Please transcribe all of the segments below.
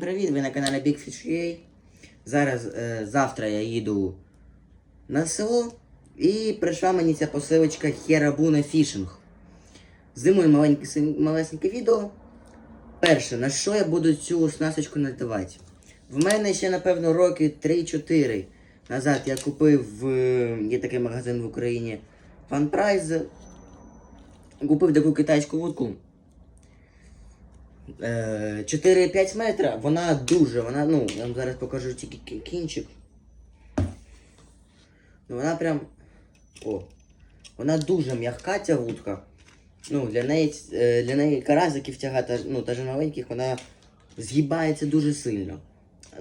Привіт, ви на каналі Big Fish UA. Зараз е, завтра я їду на село і прийшла мені ця посилочка Херабуна Фішинг. Зимою маленьке, малесеньке відео. Перше, на що я буду цю оснасточку надавати? В мене ще, напевно, роки 3-4 назад я купив в. Є такий магазин в Україні FunPrice. Купив таку китайську вудку. Е, 4-5 метра, вона дуже, вона, ну, я вам зараз покажу тільки кінчик. Ну вона прям. О. Вона дуже м'яка ця вудка. Ну, для неї, е, для неї каразиків тягати, ну, та ж маленьких, вона згибається дуже сильно.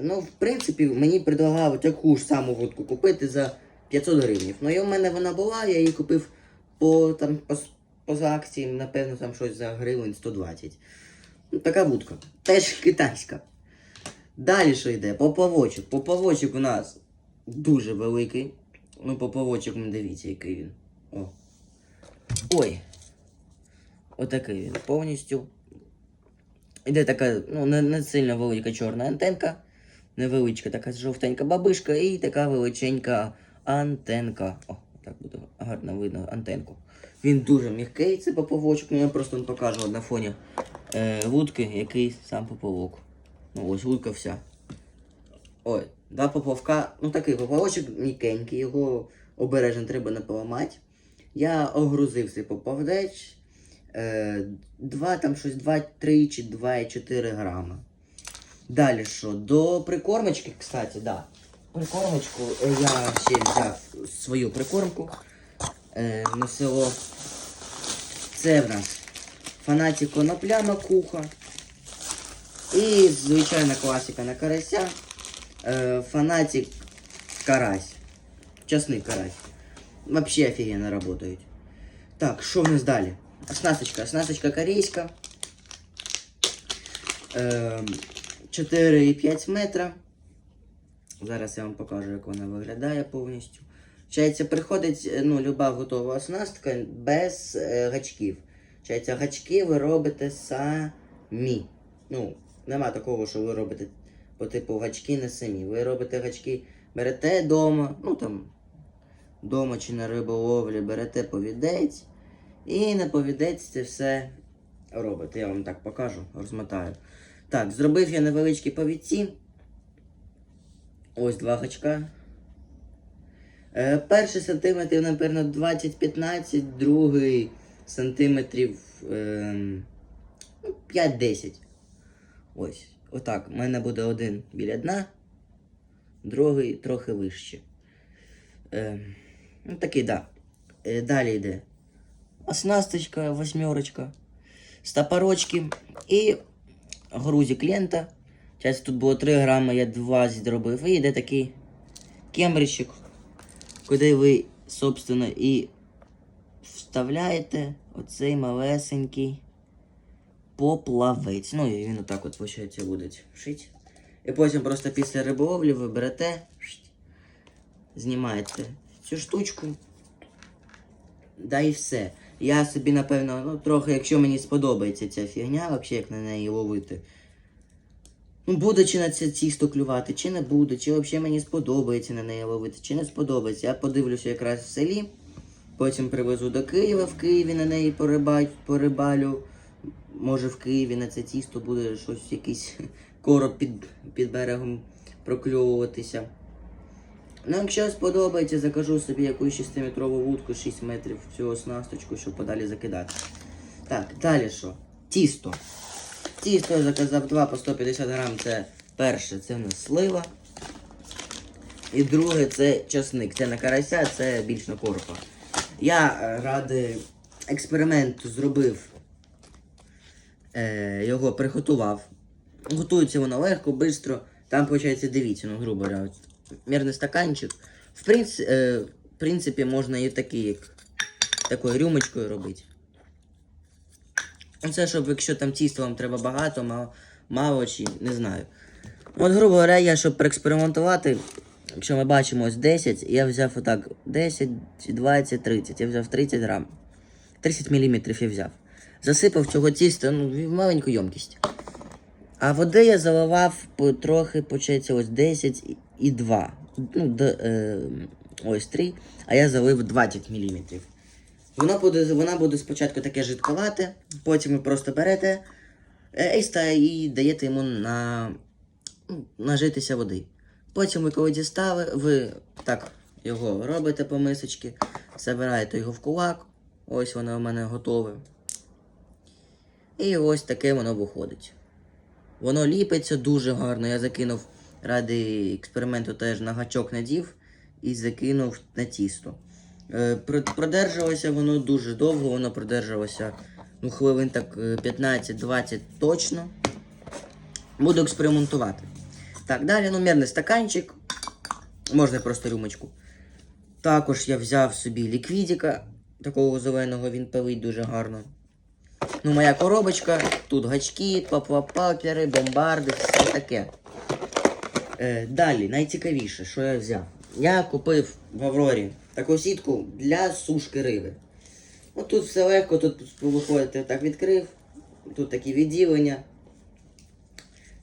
Ну, в принципі, мені предлагали таку ж саму вудку купити за 500 гривень. Ну і в мене вона була, я її купив по, там, по, поза акції, напевно, там щось за гривень 120. Ну, така вудка. Теж китайська. Далі що йде? Поплавочок. Поплавочок у нас дуже великий. Ну, поплавочок, ну, дивіться, який він. О. Ой. Отакий він повністю. Іде така, ну, не, не сильно велика чорна антенка. Невеличка така жовтенька бабишка і така величенька антенка. О, так буде гарно видно антенку. Він дуже м'який, це поповочок. Ну я просто покажу на фоні е, вудки, який сам поповок. Ну ось вудка вся. Ой, два поповка. Ну такий поповочок м'якенький, його обережно треба не поламати. Я огрузив цей поповдець. Е, два там щось 2,3 чи 2,4 грама. Далі що? До прикормочки, кстати, да. Прикормочку е, я ще взяв свою прикормку е, на село. Це в нас фанатик конопля макуха. І звичайна класика на карася. Е, фанатик карась. Часний карась. Вообще офігенно работають. Так, що в нас далі? Оснасточка. Оснасточка корейська. Е, 4,5 метра. Зараз я вам покажу, як вона виглядає повністю. Чається, приходить е, ну, люба готова оснастка без е, гачків. Чається, гачки ви робите самі. Ну, нема такого, що ви робите по типу гачки не самі. Ви робите гачки, берете вдома, ну там, вдома чи на риболовлі, берете повідець. І на повідець це все робите. Я вам так покажу, розмотаю. Так, зробив я невеличкі повідці. Ось два гачка. Е, перший сантиметрів, напевно, 20-15, другий сантиметрів е, ну, 5-10. Ось. Отак. У мене буде один біля дна, другий трохи вище. Е, ну такий, да. Е, далі йде оснасточка, восьмерочка, стопорочки і грузик лента. Зараз тут було 3 грами, я 20 зробив. І йде такий кембричик, куди ви, собственно, і вставляєте оцей малесенький поплавець. Ну і він отак от, виходить, буде шити. І потім просто після риболовлі ви берете, знімаєте цю штучку. Да і все. Я собі, напевно, ну, трохи, якщо мені сподобається ця фігня, взагалі, як на неї ловити. Ну, буде чи на це тісто клювати, чи не буде, чи взагалі мені сподобається на неї ловити, чи не сподобається. Я подивлюся якраз в селі, потім привезу до Києва, в Києві на неї порибалю. Може в Києві на це тісто буде щось, якийсь короб під, під берегом прокльовуватися. Ну, якщо сподобається, закажу собі якусь 6-метрову вудку, 6 метрів цю оснасточку, щоб подалі закидати. Так, далі що? Тісто. Тісто я заказав 2 по 150 грам. Це перше, це в нас слива. І друге це часник. Це на карася, це більш на коропа. Я е, ради експерименту зробив, е, його приготував. Готується воно легко, швидко. Там, виходить, дивіться, ну, грубо говоря, мірний стаканчик. В принципі, е, в принципі можна і такий, такою рюмочкою робити. Це щоб якщо там тісто вам треба багато, мало, мало чи не знаю. От, грубо говоря, я щоб проекспериментувати, якщо ми бачимо ось 10, я взяв отак 10, 20, 30. Я взяв 30 грам. 30 мм я взяв. Засипав цього тіста ну, в маленьку ємкість. А води я заливав трохи, почається, ось 10 і- і 2. Ну, д, е, ось 3, а я залив 20 мм. Вона буде, вона буде спочатку таке жидковате, потім ви просто берете ейста і даєте йому на, ну, нажитися води. Потім ви коли дістали, ви так його робите по мисочці, забираєте його в кулак. Ось воно у мене готове. І ось таке воно виходить. Воно ліпиться дуже гарно. Я закинув ради експерименту теж на гачок надів і закинув на тісто. Е, Продержалося воно дуже довго, воно продержалося ну, хвилин так е, 15-20 точно. Буду експериментувати. Так, далі ну, мірний стаканчик. Можна просто рюмочку. Також я взяв собі ліквідіка, такого зеленого, він пилить дуже гарно. Ну, моя коробочка, тут гачки, папери, бомбарди, все таке. Е, далі, найцікавіше, що я взяв. Я купив в Аврорі таку сітку для сушки риби. От тут все легко, тут виходите, так відкрив, тут такі відділення.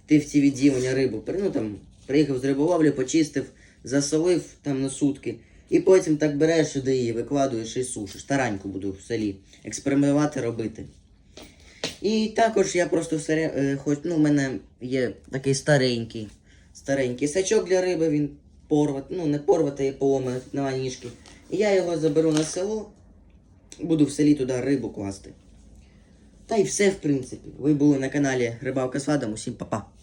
Ти в ці відділення рибу ну, там, приїхав з риболовлі, почистив, засолив там на сутки. І потім так береш сюди її, викладуєш і сушиш. Тараньку буду в селі експериментувати робити. І також я просто все, е, хоч, ну, у мене є такий старенький, старенький сачок для риби, він порвати, ну не порвати, а поломаний на ніжки. І я його заберу на село, буду в селі туди рибу класти. Та й все, в принципі. Ви були на каналі Рибалка з Вадом. Усім па-па.